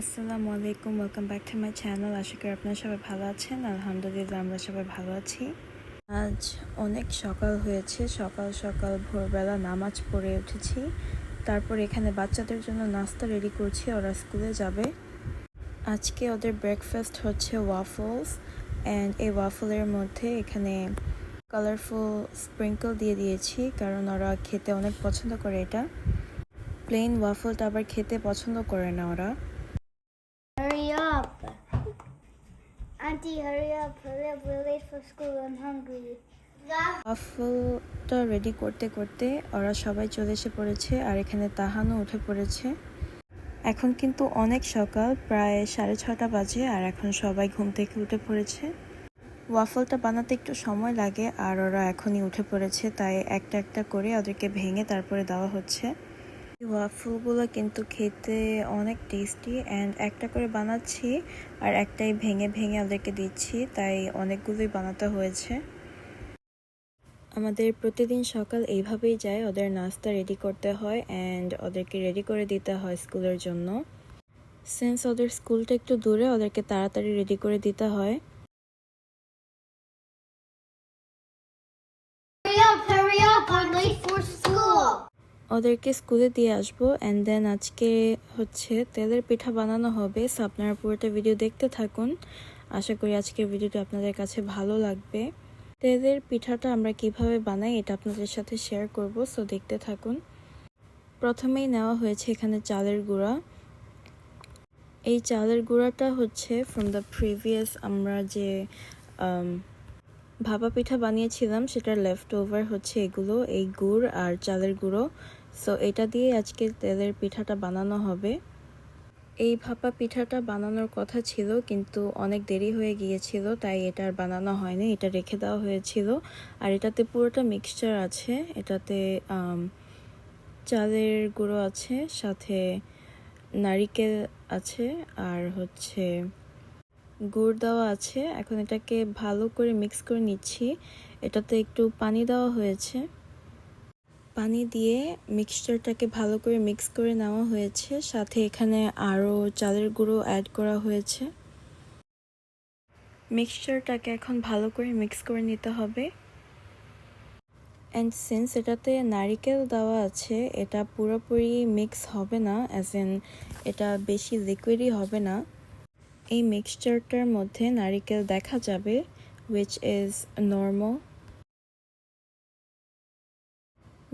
আসসালামু আলাইকুম welcome back to my channel আশা করি আপনারা সবাই ভালো আছেন। আলহামদুলিল্লাহ, আমরা সবাই ভালো আছি। আজ অনেক সকাল হয়েছে। সকাল সকাল ভোরবেলা নামাজ পড়ে উঠেছি। তারপর এখানে বাচ্চাদের জন্য নাস্তা রেডি করছি। ওরা স্কুলে যাবে। আজকে ওদের ব্রেকফাস্ট হচ্ছে ওয়াফলস অ্যান্ড এই ওয়াফলের মধ্যে এখানে কালারফুল স্প্রিঙ্কল দিয়ে দিয়েছি, কারণ ওরা খেতে অনেক পছন্দ করে এটা। প্লেন ওয়াফলটা আবার খেতে পছন্দ করে না ওরা Hurry up. Auntie, hurry up. Hurry up. We're late for school. I'm hungry. ওয়াফলটা রেডি করতে করতে ওরা সবাই চলে এসে পড়েছে আর এখানে তাহানও উঠে পড়েছে এখন কিন্তু অনেক সকাল প্রায় সাড়ে ছটা বাজে আর এখন সবাই ঘুম থেকে উঠে পড়েছে ওয়াফলটা বানাতে একটু সময় লাগে আর ওরা এখনই উঠে পড়েছে তাই একটা একটা করে ওদেরকে ভেঙে তারপরে দেওয়া হচ্ছে ওয়াফলগুলো কিন্তু খেতে অনেক টেস্টি অ্যান্ড একটা করে বানাচ্ছি আর একটাই ভেঙে ভেঙে ওদেরকে দিচ্ছি, তাই অনেকগুলোই বানাতে হয়েছে। আমাদের প্রতিদিন সকাল এইভাবেই যায়, ওদের নাস্তা রেডি করতে হয় অ্যান্ড ওদেরকে রেডি করে দিতে হয় স্কুলের জন্য। সিন্স ওদের স্কুলটা একটু দূরে, ওদেরকে তাড়াতাড়ি রেডি করে দিতে হয়। ওদেরকে স্কুলে দিয়ে আসব অ্যান্ড দেন আজকে হচ্ছে তেলের পিঠা বানানো হবে সো আপনারা পুরোটা ভিডিও দেখতে থাকুন। আশা করি আজকের ভিডিওটা আপনাদের কাছে ভালো লাগবে। তেলের পিঠাটা আমরা কীভাবে বানাই, এটা আপনাদের সাথে শেয়ার করব সো দেখতে থাকুন। প্রথমেই নেওয়া হয়েছে এখানে চালের গুঁড়া। এই চালের গুঁড়াটা হচ্ছে ফ্রম দ্য প্রিভিয়াস আমরা যে ভাপা পিঠা বানিয়েছিলাম সেটার লেফট ওভার হচ্ছে এগুলো, এই গুড় আর চালের গুঁড়ো। সো এটা দিয়ে আজকে তেলের পিঠাটা বানানো হবে। এই ভাপা পিঠাটা বানানোর কথা ছিল, কিন্তু অনেক দেরি হয়ে গিয়েছিল, তাই এটা আর বানানো হয়নি, এটা রেখে দেওয়া হয়েছিল। আর এটাতে পুরোটা মিক্সচার আছে, এটাতে চালের গুঁড়ো আছে, সাথে নারিকেল আছে, আর হচ্ছে গুড় দেওয়া আছে। এখন এটাকে ভালো করে মিক্স করে নিচ্ছি। এটাতে একটু পানি দেওয়া হয়েছে। পানি দিয়ে মিক্সচারটাকে ভালো করে মিক্স করে নেওয়া হয়েছে। সাথে এখানে আরও চালের গুঁড়ো অ্যাড করা হয়েছে। মিক্সচারটাকে এখন ভালো করে মিক্স করে নিতে হবে। অ্যান্ড সিন্স এটাতে নারিকেল দেওয়া আছে, এটা পুরোপুরি মিক্স হবে না অ্যাজ এন এটা বেশি লিকুইডই হবে না। এই মিক্সচারটার মধ্যে নারিকেল দেখা যাবে উইচ ইজ নর্মাল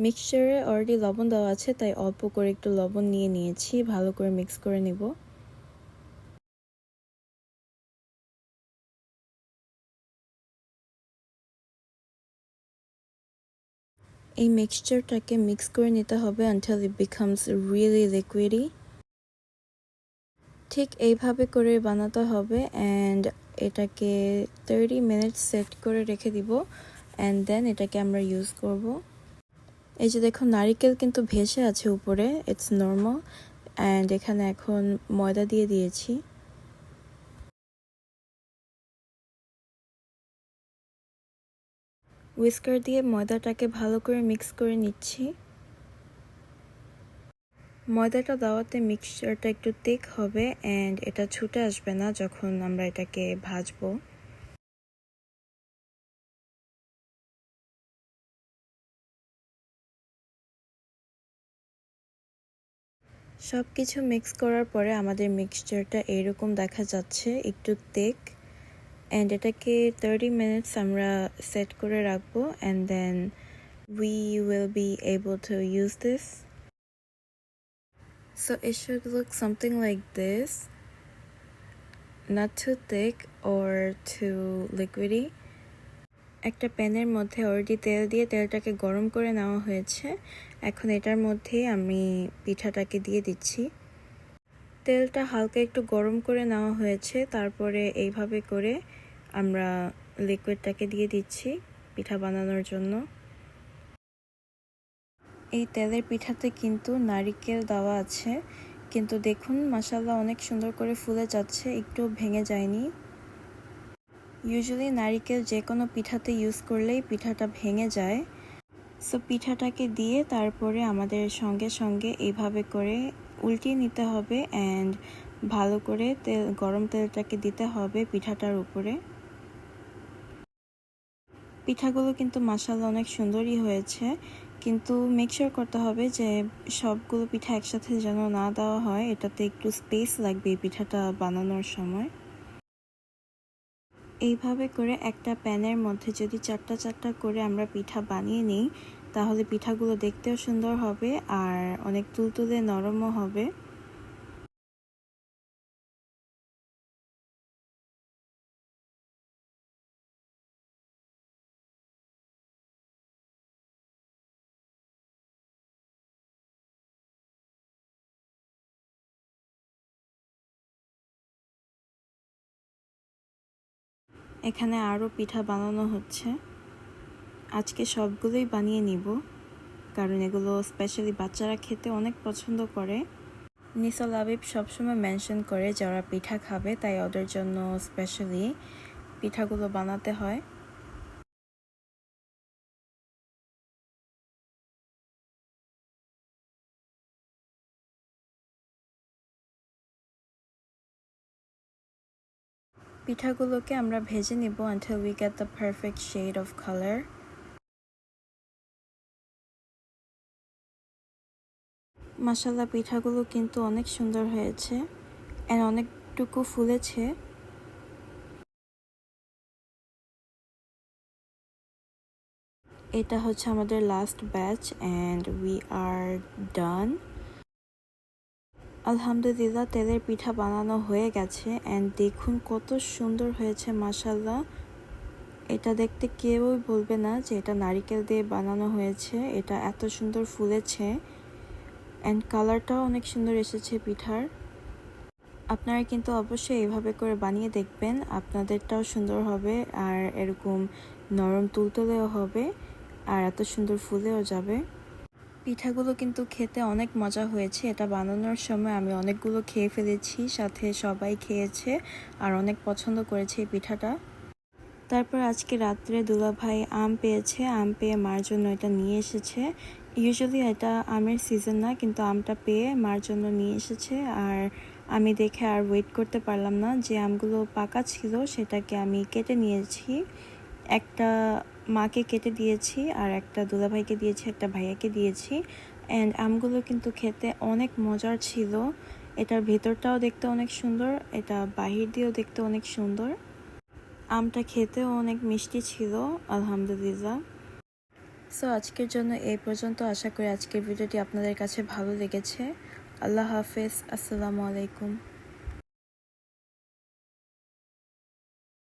মিক্সচারে অলরেডি লবণ দেওয়া আছে, তাই অল্প করে একটু লবণ নিয়ে নিয়েছি, ভালো করে মিক্স করে নিব। এই মিক্সচারটাকে মিক্স করে নিতে হবে until it becomes really liquidy ঠিক এইভাবে করে বানাতে হবে অ্যান্ড এটাকে থার্টি মিনিটস সেট করে রেখে দিব অ্যান্ড দেন এটাকে আমরা ইউজ করব। এই যে দেখুন, নারিকেল কিন্তু ভেসে আছে উপরে ইটস নর্মাল অ্যান্ড এখানে এখন ময়দা দিয়ে দিয়েছি। উইস্কার দিয়ে ময়দাটাকে ভালো করে মিক্স করে নিচ্ছি। ময়দাটা দেওয়াতে মিক্সচারটা একটু thick হবে অ্যান্ড এটা ছুটে আসবে না যখন আমরা এটাকে ভাজবো। সব কিছু মিক্স করার পরে আমাদের মিক্সচারটা এরকম দেখা যাচ্ছে, একটু thick অ্যান্ড এটাকে থার্টি মিনিটস আমরা সেট করে রাখব and then we will be able to use this So, it should look something like this. Not too thick or too liquidy. একটা প্যানের মধ্যে অলরেডি তেল দিয়ে তেলটাকে গরম করে নেওয়া হয়েছে। এখন এটার মধ্যে আমি পিঠাটাকে দিয়ে দিচ্ছি। তেলটা হালকা একটু গরম করে নেওয়া হয়েছে, তারপরে এইভাবে করে আমরা লিকুইডটাকে দিয়ে দিচ্ছি পিঠা বানানোর জন্য। এই তেলের পিঠাতে কিন্তু নারিকেল দেওয়া আছে। কিন্তু দেখুন মাসাল্লাহ অনেক সুন্দর করে ফুলে যাচ্ছে, একটু ভেঙে যায়নি। ইউজুয়ালি নারিকেল যে কোনো পিঠাতে ইউজ করলেই পিঠাটা ভেঙে যায়। সো পিঠাটাকে দিয়ে তারপরে আমাদের সঙ্গে সঙ্গে এইভাবে করে উল্টিয়ে নিতে হবে অ্যান্ড ভালো করে তেল, গরম তেলটাকে দিতে হবে পিঠাটার উপরে। পিঠাগুলো কিন্তু মাসাল্লা অনেক সুন্দরই হয়েছে। কিন্তু মেকশোর করতে হবে যে সবগুলো পিঠা একসাথে যেন না দেওয়া হয়, এটাতে একটু স্পেস লাগবে এই পিঠাটা বানানোর সময়। এইভাবে করে একটা প্যানের মধ্যে যদি চারটা চারটা করে আমরা পিঠা বানিয়ে নিই, তাহলে পিঠাগুলো দেখতেও সুন্দর হবে আর অনেক তুলতুলে নরমও হবে। এখানে আরও পিঠা বানানো হচ্ছে। আজকে সবগুলোই বানিয়ে নিব, কারণ এগুলো স্পেশালি বাচ্চারা খেতে অনেক পছন্দ করে। নিসল আবিব সবসময় মেনশন করে যারা পিঠা খাবে, তাই ওদের জন্য স্পেশালি পিঠাগুলো বানাতে হয়। পিঠাগুলোকে আমরা ভেজে নিব until we get the perfect shade of color. মাসাল্লা পিঠাগুলো কিন্তু অনেক সুন্দর হয়েছে এন্ড অনেকটুকু ফুলেছে। এটা হচ্ছে আমাদের last batch and we are done আলহামদুলিল্লাহ, তেলের পিঠা বানানো হয়ে গেছে। অ্যান্ড দেখুন কত সুন্দর হয়েছে মাসাল্লাহ এটা দেখতে কেউই বলবে না যে এটা নারিকেল দিয়ে বানানো হয়েছে। এটা এত সুন্দর ফুলেছে। অ্যান্ড কালারটাও অনেক সুন্দর এসেছে পিঠার। আপনারা কিন্তু অবশ্যই এইভাবে করে বানিয়ে দেখবেন। আপনাদেরটাও সুন্দর হবে আর এরকম নরম তুলতুলেও হবে। আর এত সুন্দর ফুলেও যাবে। পিঠাগুলো কিন্তু খেতে অনেক মজা হয়েছে। এটা বানানোর সময় আমি অনেকগুলো খেয়ে ফেলেছি, সাথে সবাই খেয়েছে আর অনেক পছন্দ করেছে এই পিঠাটা। তারপর আজকে রাত্রে দুলাভাই আম পেয়েছে, আম পেয়ে মার জন্য এটা নিয়ে এসেছে। ইউজুয়ালি এটা আমের সিজন না, কিন্তু আমটা পেয়ে মার জন্য নিয়ে এসেছে। আর আমি দেখে আর ওয়েট করতে পারলাম না যে আমগুলো পাকা ছিল, সেটাকে আমি কেটে নিয়েছি। একটা মাকে কেটে দিয়েছি আর একটা দুলাভাইকে দিয়েছি, একটা ভাইয়াকে দিয়েছি। অ্যান্ড আমগুলো কিন্তু খেতে অনেক মজার ছিল। এটার ভেতরটাও দেখতে অনেক সুন্দর, এটা বাহির দিয়েও দেখতে অনেক সুন্দর। আমটা খেতেও অনেক মিষ্টি ছিল, আলহামদুলিল্লাহ। সো আজকের জন্য এই পর্যন্ত। আশা করি আজকের ভিডিওটি আপনাদের কাছে ভালো লেগেছে। আল্লাহ হাফেজ। আসসালামু আলাইকুম।